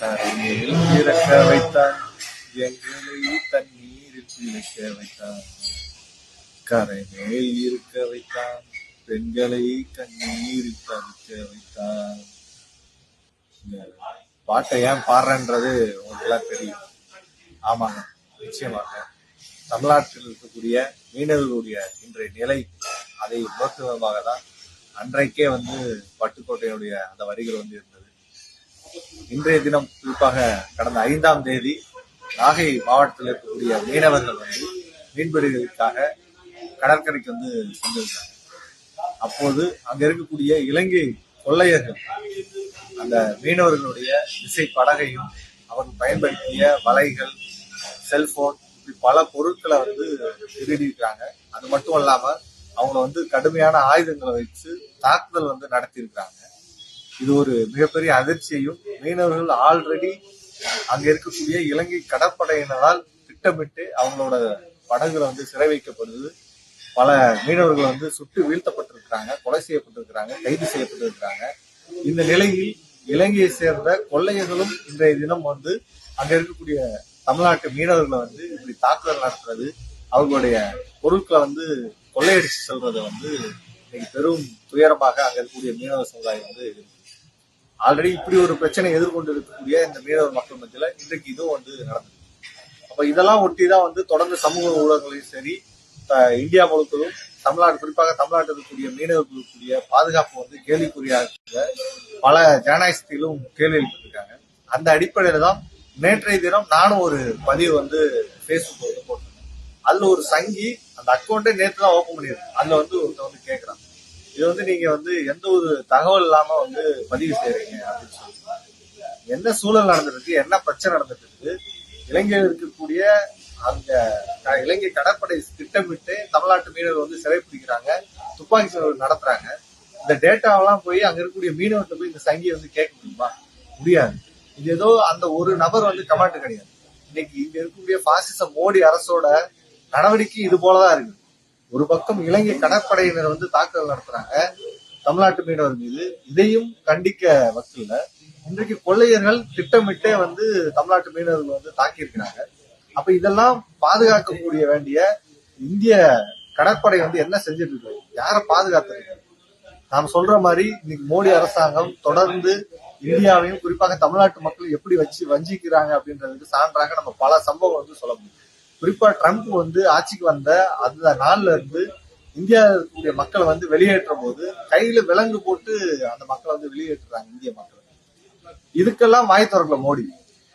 தரையில் இறக்க வைத்தான் எங்களை தண்ணீரில் இறக்க வைத்தான் கரை மேல் இருக்க வைத்தான் பெண்களை கண்ணீரில் தவிக்க வைத்தான் பாட்டை ஏன் பாடுறன்றது உங்களுக்குலாம் தெரியும். ஆமாங்க நிச்சயமாக. தமிழ்நாட்டில் இருக்கக்கூடிய மீனவர்களுடைய இன்றைய நிலை அதை உணர்த்துவதாக தான் அன்றைக்கே வந்து பட்டுக்கோட்டையுடைய அந்த வரிகள் வந்து இருந்தது. இன்றைய தினம் குறிப்பாக கடந்த ஐந்தாம் தேதி நாகை மாவட்டத்தில் இருக்கக்கூடிய மீனவர்கள் வந்து மீன்பிடிகளுக்காக கடற்கரைக்கு வந்து சென்றிருந்தாங்க. அப்போது அங்க இருக்கக்கூடிய இலங்கை கொள்ளையர்கள் அந்த மீனவர்களுடைய விசை படகையும் அவர்கள் பயன்படுத்திய வலைகள் செல்போன் இப்படி பல பொருட்களை வந்து திருடியிருக்காங்க அது மட்டும் இல்லாம அவங்கள வந்து கடுமையான ஆயுதங்களை வச்சு தாக்குதல் வந்து நடத்தியிருக்காங்க இது ஒரு மிகப்பெரிய அதிர்ச்சியையும் மீனவர்கள் ஆல்ரெடி அங்க இருக்கக்கூடிய இலங்கை கடற்படையினரால் திட்டமிட்டு அவங்களோட படகுல வந்து சிறை வைக்கப்படுது. பல மீனவர்கள் வந்து சுட்டு வீழ்த்தப்பட்டிருக்கிறாங்க கொலை செய்யப்பட்டிருக்கிறாங்க கைது செய்யப்பட்டிருக்கிறாங்க. இந்த நிலையில் இலங்கையை சேர்ந்த கொள்ளையர்களும் இன்றைய தினம் வந்து அங்க இருக்கக்கூடிய தமிழ்நாட்டு மீனவர்களை வந்து இப்படி தாக்குதல் நடத்துறது அவர்களுடைய பொருட்களை வந்து கொள்ளையடிச்சு செல்றதை வந்து இன்னைக்கு பெரும் துயரமாக அங்க இருக்கக்கூடிய மீனவ சமுதாயம் வந்து இருக்கு ஆல்ரெடி இப்படி ஒரு பிரச்சனை எதிர்கொண்டு இருக்கக்கூடிய இந்த மீனவர் மக்கள் மத்தியில இன்றைக்கு இதுவும் வந்து நடந்தது அப்ப இதெல்லாம் ஒட்டி தான் வந்து தொடர்ந்து சமூக ஊடகங்களையும் சரி இந்தியா முழுவதும் தமிழ்நாடு குறிப்பாக தமிழ்நாட்டில் இருக்கக்கூடிய மீனவர்களுக்குரிய பாதுகாப்பு வந்து கேள்விக்குறியாக பல ஜனநாயகத்திலும் கேள்வி எழுப்பியிருக்காங்க. அந்த அடிப்படையில தான் நேற்றைய தினம் நானும் ஒரு பதிவு வந்து ஃபேஸ்புக் வந்து போட்டிருந்தேன். அதுல ஒரு சங்கி அந்த அக்கௌண்ட்டே நேற்று தான் ஓப்பன் பண்ணியிருக்கேன் அதுல வந்து ஒருத்த வந்து கேட்கறான் இது வந்து நீங்க வந்து எந்த ஒரு தகவல் இல்லாம வந்து பதிவு செய்கிறீங்க என்ன சூழல் நடந்திருக்கு என்ன பிரச்சனை நடந்துட்டு இருக்கு இலங்கையில் இருக்கக்கூடிய அந்த க- இலங்கை கடற்படை திட்டமிட்டு தமிழ்நாட்டு மீனவர் வந்து சிறை பிடிக்கிறாங்க துப்பாக்கி சூழல் நடத்துறாங்க. இந்த டேட்டாவெல்லாம் போய் அங்க இருக்கக்கூடிய மீனவர்கிட்ட போய் இந்த சங்கியை வந்து கேட்க முடியுமா? முடியாது. இது ஏதோ அந்த ஒரு நபர் வந்து கமாண்ட் கிடையாது. இன்னைக்கு இங்க இருக்கக்கூடிய பாசிச மோடி அரசோட நடவடிக்கை இது போலதான் இருக்கு. ஒரு பக்கம் இலங்கை கடற்படையினர் வந்து தாக்குதல் நடத்துறாங்க தமிழ்நாட்டு மீனவர் மீது இதையும் கண்டிக்க வக்கில்ல இன்றைக்கு கொள்ளையர்கள் திட்டமிட்டே வந்து தமிழ்நாட்டு மீனவர்கள் வந்து தாக்கியிருக்கிறாங்க. அப்ப இதெல்லாம் பாதுகாக்கக்கூடிய வேண்டிய இந்திய கடற்படை வந்து என்ன செஞ்சுட்டு இருக்கு யாரை பாதுகாத்துருக்கு? நாம் சொல்ற மாதிரி இன்னைக்கு மோடி அரசாங்கம் தொடர்ந்து இந்தியாவையும் குறிப்பாக தமிழ்நாட்டு மக்கள் எப்படி வச்சு வஞ்சிக்கிறாங்க அப்படின்றதுக்கு சான்றாக நம்ம பல சம்பவம் வந்து சொல்ல முடியும். குறிப்பா ட்ரம்ப் வந்து ஆட்சிக்கு வந்த அந்த நாள்ல இருந்து இந்தியாவுடைய இருக்கக்கூடிய மக்களை வந்து வெளியேற்றும் போது கையில விலங்கு போட்டு அந்த மக்களை வந்து வெளியேற்றுறாங்க இந்திய மக்கள். இதுக்கெல்லாம் வாய் திறக்கல மோடி.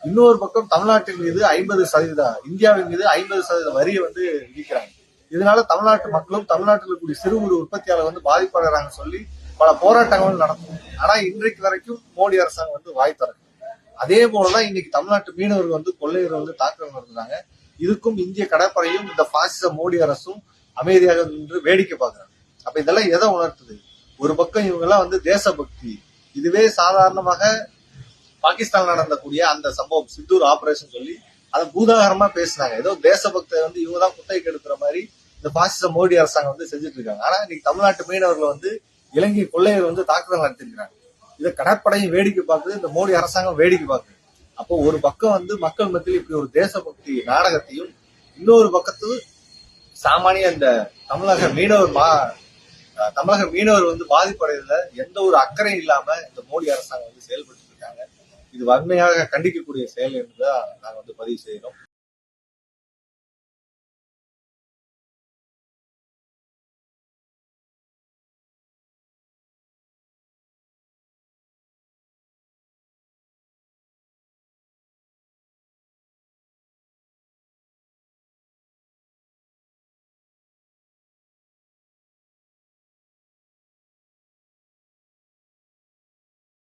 இன்னொரு பக்கம் தமிழ்நாட்டின் மீது ஐம்பது சதவீதம் இந்தியாவின் மீது ஐம்பது சதவீத வரியை வந்து விதிக்கிறாங்க. இதனால தமிழ்நாட்டு மக்களும் தமிழ்நாட்டில் இருக்கக்கூடிய சிறு குறு உற்பத்தியாளர் வந்து பாதிப்படைறாங்கன்னு சொல்லி பல போராட்டங்கள் நடக்கும். ஆனா இன்றைக்கு வரைக்கும் மோடி அரசாங்கம் வந்து வாய் திறக்கும் அதே போலதான் இன்னைக்கு தமிழ்நாட்டு மீனவர்கள் வந்து கொள்ளையர்கள் வந்து தாக்குதல் நடத்துறாங்க. இதுக்கும் இந்திய கடற்படையும் இந்த பாசிச மோடி அரசும் அமைதியாக நின்று வேடிக்கை பார்க்குறாங்க. அப்ப இதெல்லாம் எதை உணர்த்துது? ஒரு பக்கம் இவங்க எல்லாம் வந்து தேசபக்தி. இதுவே சாதாரணமாக பாகிஸ்தான் நடந்தக்கூடிய அந்த சம்பவம் சித்தூர் ஆபரேஷன் சொல்லி அதை பூதாகரமா பேசினாங்க. ஏதோ தேசபக்தை வந்து இவங்க தான் குத்தகைக்கு எடுக்கிற மாதிரி இந்த பாசிச மோடி அரசாங்கம் வந்து செஞ்சுட்டு இருக்காங்க. ஆனா இன்னைக்கு தமிழ்நாட்டு மீனவர்கள் வந்து இலங்கை கொள்ளையர் வந்து தாக்குதல் நடத்திருக்கிறாங்க இதை கடற்படையும் வேடிக்கை பார்க்குது இந்த மோடி அரசாங்கம் வேடிக்கை பார்க்குது. அப்போ ஒரு பக்கம் வந்து மக்கள் மத்தியில் இப்படி ஒரு தேசபக்தி நாடகத்தையும் இன்னொரு பக்கத்து சாமானிய இந்த தமிழக மீனவர் மா தமிழக மீனவர் வந்து பாதிப்படைறதுல எந்த ஒரு அக்கறையும் இல்லாம இந்த மோடி அரசாங்கம் வந்து செயல்பட்டு இருக்காங்க. இது வன்மையாக கண்டிக்கக்கூடிய செயல் என்றுதான் நாங்கள் வந்து பதிவு செய்கிறோம்.